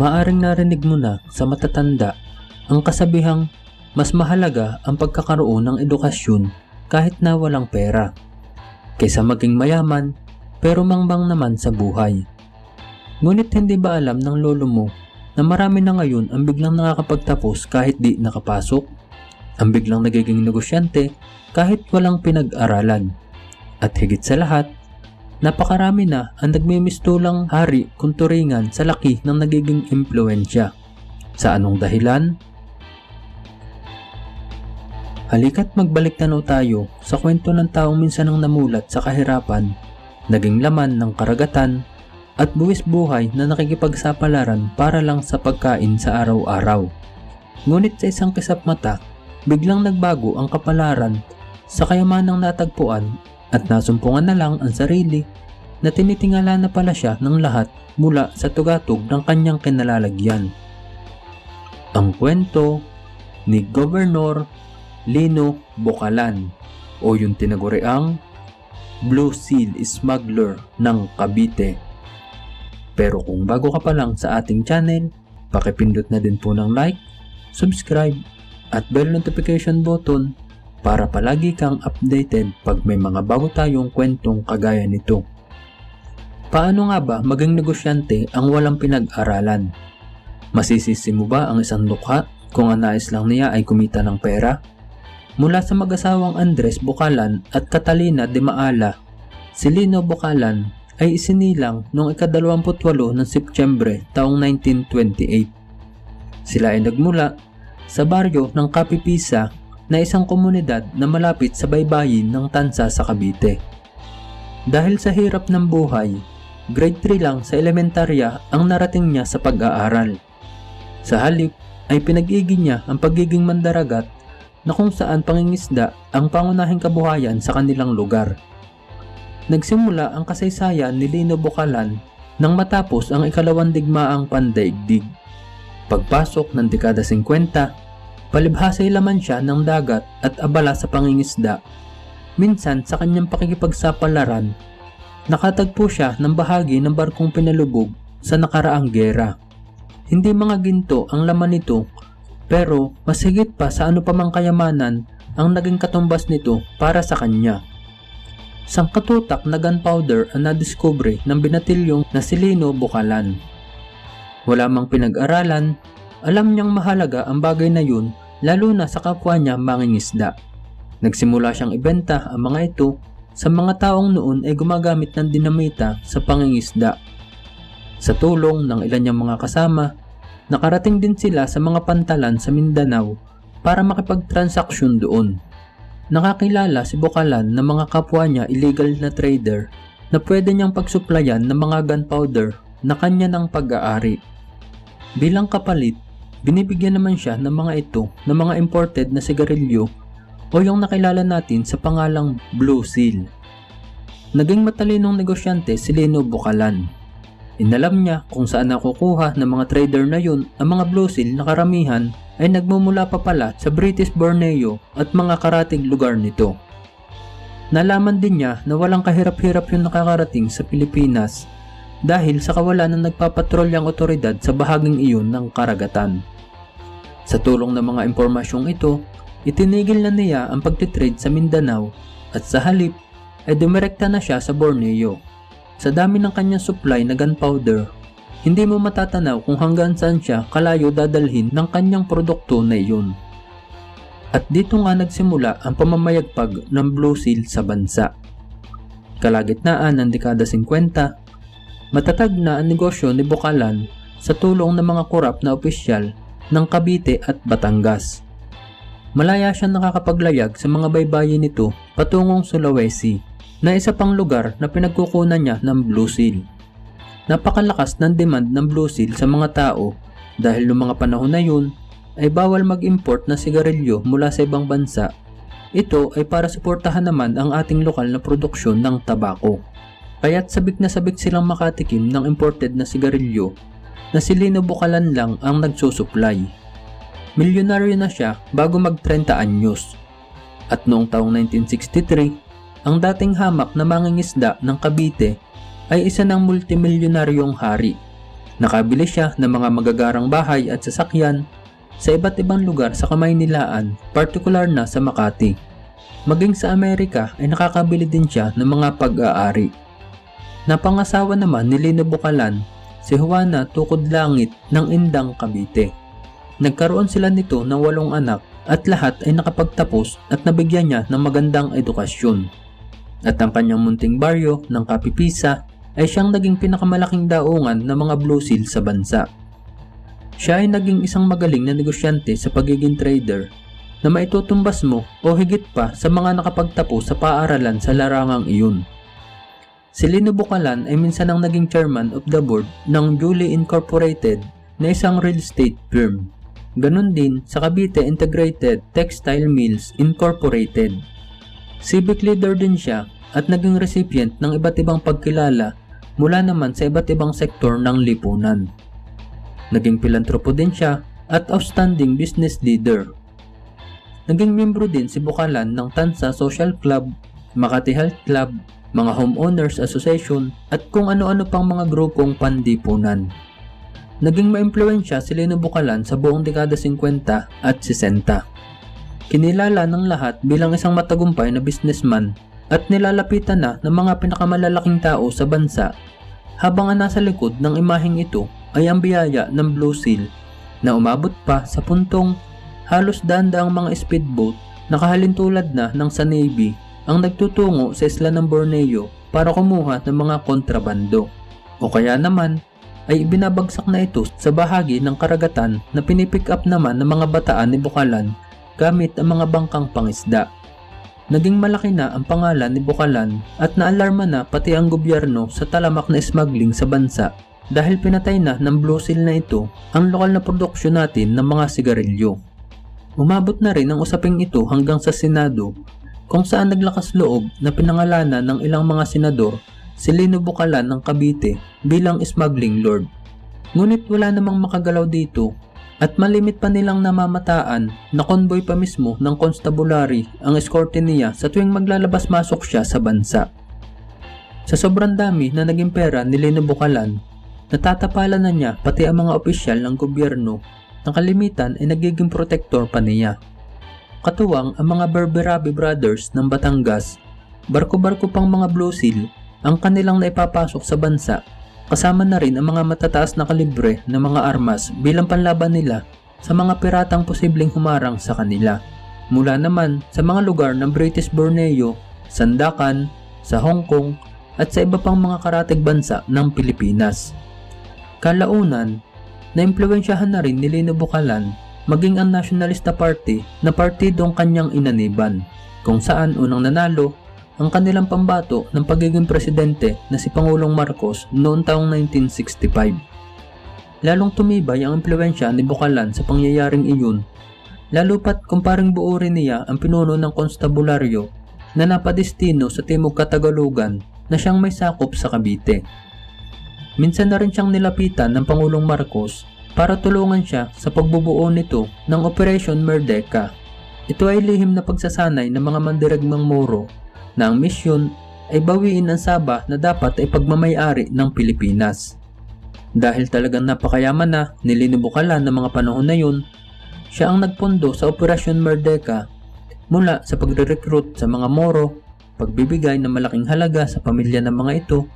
Maaring narinig mo na sa matatanda ang kasabihang mas mahalaga ang pagkakaroon ng edukasyon kahit na walang pera kaysa maging mayaman pero mangbang naman sa buhay. Ngunit hindi ba alam ng lolo mo na marami na ngayon ang biglang nakakapagtapos kahit di nakapasok? Ang biglang nagiging negosyante kahit walang pinag-aralan. At higit sa lahat, napakarami na ang nagmimistulang hari kung turingan sa laki ng nagiging impluensya. Sa anong dahilan? Halika't magbalik tanaw tayo sa kwento ng taong minsan ang namulat sa kahirapan, naging laman ng karagatan, at buwis buhay na nakikipagsapalaran para lang sa pagkain sa araw-araw. Ngunit sa isang kisap mata, biglang nagbago ang kapalaran sa kayamanang natagpuan at nasumpungan na lang ang sarili na tinitingala na pala siya ng lahat mula sa tugatog ng kanyang kinalalagyan. Ang kwento ni Governor Lino Bocalan o yung tinaguriang Blue Seal Smuggler ng Cavite. Pero kung bago ka pa lang sa ating channel, pakipindot na din po ng like, subscribe, at bell notification button para palagi kang updated pag may mga bago tayong kwentong kagaya nito. Paano nga ba maging negosyante ang walang pinag-aralan? Masisisi mo ba ang isang dukha kung ang nais lang niya ay kumita ng pera? Mula sa mag-asawang Andres Bukalan at Catalina de Maala, si Lino Bukalan ay isinilang noong ika-28 ng Setyembre taong 1928. Sila ay nagmula sa baryo ng Kapipisa na isang komunidad na malapit sa baybayin ng Tansa sa Cavite. Dahil sa hirap ng buhay, grade 3 lang sa elementarya ang narating niya sa pag-aaral. Sa halip ay pinag-igi niya ang pagiging mandaragat na kung saan pangingisda ang pangunahing kabuhayan sa kanilang lugar. Nagsimula ang kasaysayan ni Lino Bukalan nang matapos ang ikalawang digmaang pandaigdig. Pagpasok ng dekada 50, palibhasay laman siya ng dagat at abala sa pangingisda. Minsan sa kanyang pakikipagsapalaran, nakatagpo siya ng bahagi ng barkong pinalubog sa nakaraang gera. Hindi mga ginto ang laman nito pero mas higit pa sa ano pa mang kayamanan ang naging katumbas nito para sa kanya. Sangkatutak na gunpowder ang nadiskubre ng binatilyong na si Lino Bukalan. Wala mang pinag-aralan, alam niyang mahalaga ang bagay na yun lalo na sa kapwa niya mangingisda. Nagsimula siyang ibenta ang mga ito sa mga taong noon ay gumagamit ng dinamita sa pangingisda. Sa tulong ng ilan niyang mga kasama, nakarating din sila sa mga pantalan sa Mindanao para makipagtransaksyon doon. Nakakilala si Bukalan ng mga kapwa niya illegal na trader na pwede niyang pagsuplayan ng mga gunpowder na kanya ng pag-aari. Bilang kapalit, binibigyan naman siya ng mga ito ng mga imported na sigarilyo o yung nakilala natin sa pangalang Blue Seal. Naging matalinong negosyante si Lino Bukalan. Inalam niya kung saan nakukuha ng mga trader na yun ang mga Blue Seal na karamihan ay nagmumula pa pala sa British Borneo at mga karating lugar nito. Nalaman din niya na walang kahirap-hirap yung nakakarating sa Pilipinas dahil sa kawalan ng nagpapatrolyang otoridad sa bahaging iyon ng karagatan. Sa tulong ng mga impormasyong ito, itinigil na niya ang pagtitrade sa Mindanao at sa halip ay dumirekta na siya sa Borneo. Sa dami ng kanyang supply na gunpowder, hindi mo matatanaw kung hanggang saan siya kalayo dadalhin ng kanyang produkto na iyon. At dito nga nagsimula ang pamamayagpag ng Blue Seal sa bansa. Kalagitnaan ng dekada 50, matatag na ang negosyo ni Bukalan sa tulong ng mga korap na opisyal ng Cavite at Batangas. Malaya siyang nakakapaglayag sa mga baybayin nito patungong Sulawesi na isa pang lugar na pinagkukunan niya ng Blue Seal. Napakalakas ng demand ng Blue Seal sa mga tao dahil noong mga panahon na yun ay bawal mag-import ng sigarilyo mula sa ibang bansa. Ito ay para suportahan naman ang ating lokal na produksyon ng tabako. Kaya't sabik na sabik silang makatikim ng imported na sigarilyo na si Lino Bukalan lang ang nagsusupply. Milyonaryo na siya bago mag 30 anyos. At noong taong 1963, ang dating hamak na mangingisda ng Cavite ay isa ng multimilyonaryong hari. Nakabili siya ng mga magagarang bahay at sasakyan sa iba't ibang lugar sa Kamaynilaan, partikular na sa Makati. Maging sa Amerika ay nakakabili din siya ng mga pag-aari. Napangasawa naman ni Lino Bukalan si Juana Tukod Langit ng Indang Cavite. Nagkaroon sila nito ng walong anak at lahat ay nakapagtapos at nabigyan niya ng magandang edukasyon. At ang kanyang munting baryo ng Kapipisa ay siyang naging pinakamalaking daungan ng mga Blue Seal sa bansa. Siya ay naging isang magaling na negosyante sa pagiging trader na maitutumbas mo o higit pa sa mga nakapagtapos sa paaralan sa larangang iyon. Si Lino Bukalan ay minsan ang naging chairman of the board ng Julie Incorporated na isang real estate firm. Ganon din sa Cavite Integrated Textile Mills Incorporated. Civic leader din siya at naging recipient ng iba't ibang pagkilala mula naman sa iba't ibang sektor ng lipunan. Naging pilantropo din siya at outstanding business leader. Naging membro din si Bukalan ng Tansa Social Club, Makati Health Club, mga Homeowners Association at kung ano-ano pang mga grupong pandipunan. Naging maimpluensya si Lino Bukalan sa buong dekada 50 at 60. Kinilala ng lahat bilang isang matagumpay na businessman at nilalapitan na ng mga pinakamalalaking tao sa bansa habang ang nasa likod ng imaheng ito ay ang biyaya ng Blue Seal na umabot pa sa puntong halos daan-daang mga speedboat na kahalintulad na ng sa Navy ang nagtutungo sa isla ng Borneo para kumuha ng mga kontrabando. O kaya naman ay ibinabagsak na ito sa bahagi ng karagatan na pinipick up naman ng mga bataan ni Bukalan gamit ang mga bangkang pangisda. Naging malaki na ang pangalan ni Bukalan at naalarma na pati ang gobyerno sa talamak na smuggling sa bansa dahil pinatay na ng Blue Seal na ito ang lokal na produksyon natin ng mga sigarilyo. Umabot na rin ang usaping ito hanggang sa Senado kung saan naglakas loob na pinangalanan ng ilang mga senador si Lino Bukalan ng Cavite bilang smuggling lord. Ngunit wala namang makagalaw dito at malimit pa nilang namamataan na convoy pa mismo ng constabulary ang eskorte niya sa tuwing maglalabas-masok siya sa bansa. Sa sobrang dami na naging pera ni Lino Bukalan, natatapalan na niya pati ang mga opisyal ng gobyerno na kalimitan ay nagiging protector pa niya. Katuwang ang mga Berberabi Brothers ng Batangas, barko-barko pang mga Blue Seal ang kanilang naipapasok sa bansa kasama na rin ang mga matataas na kalibre ng mga armas bilang panlaban nila sa mga piratang posibleng humarang sa kanila. Mula naman sa mga lugar ng British Borneo, Sandakan, sa Hong Kong at sa iba pang mga karatig bansa ng Pilipinas. Kalaunan, naimpluwensyahan na rin ni Lino Bukalan maging ang Nationalista Party na partidong kanyang inaniban, kung saan unang nanalo ang kanilang pambato ng pagiging presidente na si Pangulong Marcos noong taong 1965. Lalong tumibay ang impluensya ni Bukalan sa pangyayaring iyon, lalo pat kumparing buo rin niya ang pinuno ng konstabularyo na napadestino sa Timog Katagalugan na siyang may sakop sa Cavite. Minsan na rin siyang nilapitan ng Pangulong Marcos para tulungan siya sa pagbubuo nito ng Operation Merdeka. Ito ay lihim na pagsasanay ng mga mandirigmang Moro na ang misyon ay bawiin ang Saba na dapat ay pagmamayari ng Pilipinas. Dahil talagang napakayaman na ni ng mga panahon na yun, siya ang nagpondo sa Operasyon Merdeka mula sa pagre-recruit sa mga Moro, pagbibigay ng malaking halaga sa pamilya ng mga ito,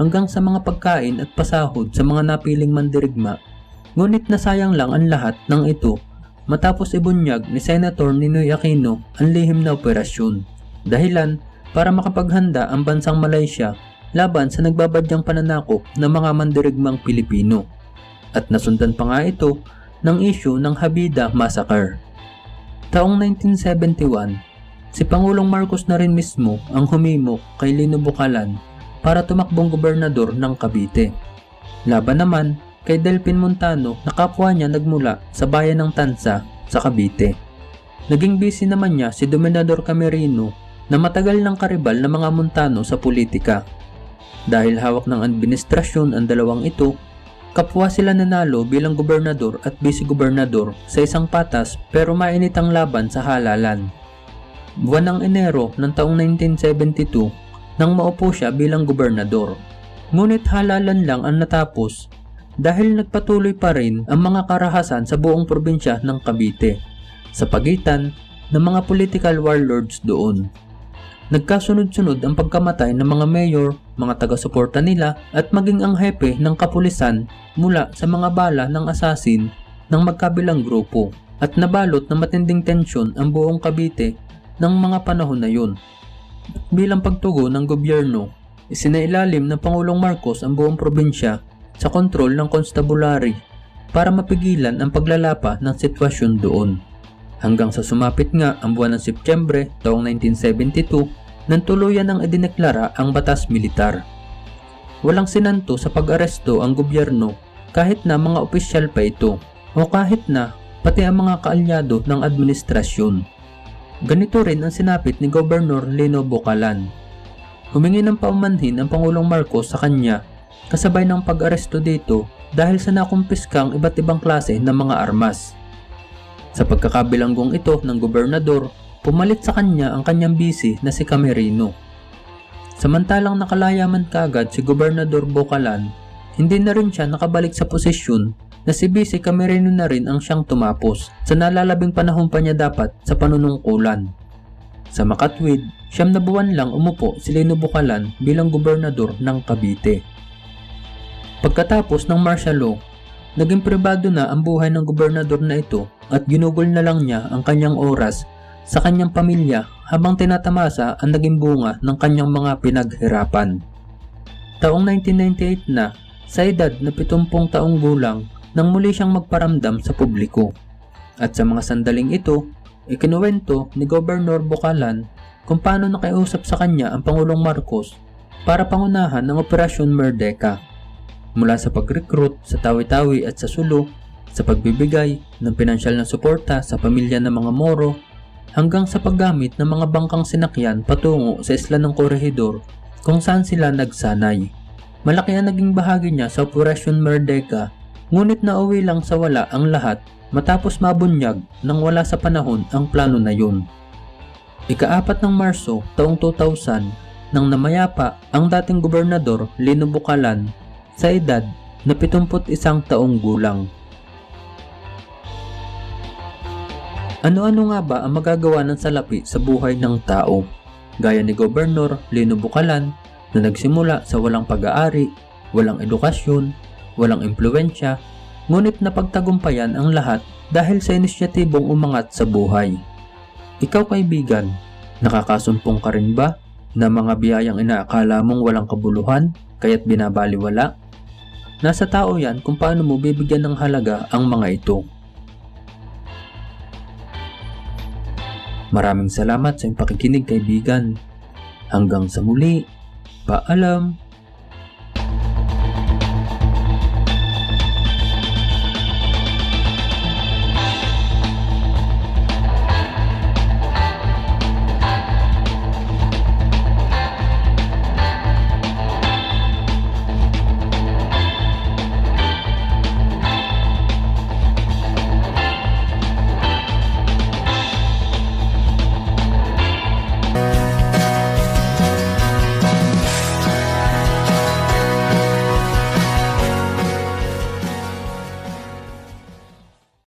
hanggang sa mga pagkain at pasahod sa mga napiling mandirigma. Ngunit nasayang lang ang lahat ng ito matapos ibunyag ni Senator Ninoy Aquino ang lihim na operasyon. Dahilan para makapaghanda ang bansang Malaysia laban sa nagbabadyang pananakop ng mga mandirigmang Pilipino. At nasundan pa nga ito ng issue ng Habida Massacre. Taong 1971, si Pangulong Marcos na rin mismo ang humimok kay Lino Bukalan para tumakbong gobernador ng Cavite. Laban naman kay Delpin Montano na kapwa niya nagmula sa bayan ng Tansa sa Cavite. Naging busy naman niya si Dominador Camerino na matagal ng karibal ng mga Montano sa politika. Dahil hawak ng administrasyon ang dalawang ito, kapwa sila nanalo bilang gobernador at vice-gobernador sa isang patas pero mainit ang laban sa halalan. Buwan ng Enero ng taong 1972 nang maupo siya bilang gobernador. Ngunit halalan lang ang natapos dahil nagpatuloy pa rin ang mga karahasan sa buong probinsya ng Cavite sa pagitan ng mga political warlords doon. Nagkasunod-sunod ang pagkamatay ng mga mayor, mga taga-suporta nila at maging ang hepe ng kapulisan mula sa mga bala ng asasin ng magkabilang grupo at nabalot ng matinding tensyon ang buong Cavite ng mga panahon na yun. Bilang pagtugon ng gobyerno, isinailalim ng Pangulong Marcos ang buong probinsya sa kontrol ng constabulary para mapigilan ang paglalapa ng sitwasyon doon. Hanggang sa sumapit nga ang buwan ng Setyembre taong 1972 nang tuluyan ng idineklara ang batas militar. Walang sinanto sa pag-aresto ang gobyerno kahit na mga opisyal pa ito o kahit na pati ang mga kaalyado ng administrasyon. Ganito rin ang sinapit ni Gobernur Lino Bocalan. Humingi ng paumanhin ang Pangulong Marcos sa kanya kasabay ng pag-aresto dito dahil sa nakumpiskang iba't ibang klase ng mga armas. Sa pagkakabilanggong ito ng gobernador, pumalit sa kanya ang kanyang bisi na si Camerino. Samantalang nakalayaman kagad si Gobernador Bocalan, hindi na rin siya nakabalik sa posisyon na si Bisi Camerino na rin ang siyang tumapos sa nalalabing panahon pa niya dapat sa panunungkulan. Sa makatwid, siyam na buwan lang umupo si Lino Bocalan bilang gobernador ng Cavite. Pagkatapos ng martial law, naging pribado na ang buhay ng gobernador na ito at ginugol na lang niya ang kanyang oras sa kanyang pamilya habang tinatamasa ang naging bunga ng kanyang mga pinaghirapan. Taong 1998 na, sa edad na 70 taong gulang, nang muli siyang magparamdam sa publiko. At sa mga sandaling ito, ikinuwento ni Gobernador Bocalan kung paano nakiusap sa kanya ang Pangulong Marcos para pangunahan ng Operasyon Merdeka mula sa pag-recruit sa Tawi-Tawi at sa Sulu, sa pagbibigay ng pinansyal na suporta sa pamilya ng mga Moro, hanggang sa paggamit ng mga bangkang sinakyan patungo sa isla ng Corregidor kung saan sila nagsanay. Malaki ang naging bahagi niya sa Operasyon Merdeka, ngunit nauwi lang sa wala ang lahat matapos mabunyag nang wala sa panahon ang plano na yun. Ikaapat ng Marso taong 2000 nang namayapa ang dating gobernador Lino Bucalan sa edad na 71 taong gulang. Ano-ano nga ba ang magagawa ng salapi sa buhay ng tao? Gaya ni Gobernur Lino Bucalan na nagsimula sa walang pag-aari, walang edukasyon, walang impluensya, ngunit napagtagumpayan ang lahat dahil sa inisyatibong umangat sa buhay. Ikaw kaibigan, nakakasumpong ka rin ba na mga biyayang inaakala mong walang kabuluhan kaya't binabaliwala? Nasa tao yan kung paano mo bibigyan ng halaga ang mga ito. Maraming salamat sa iyong pakikinig kaibigan. Hanggang sa muli, paalam!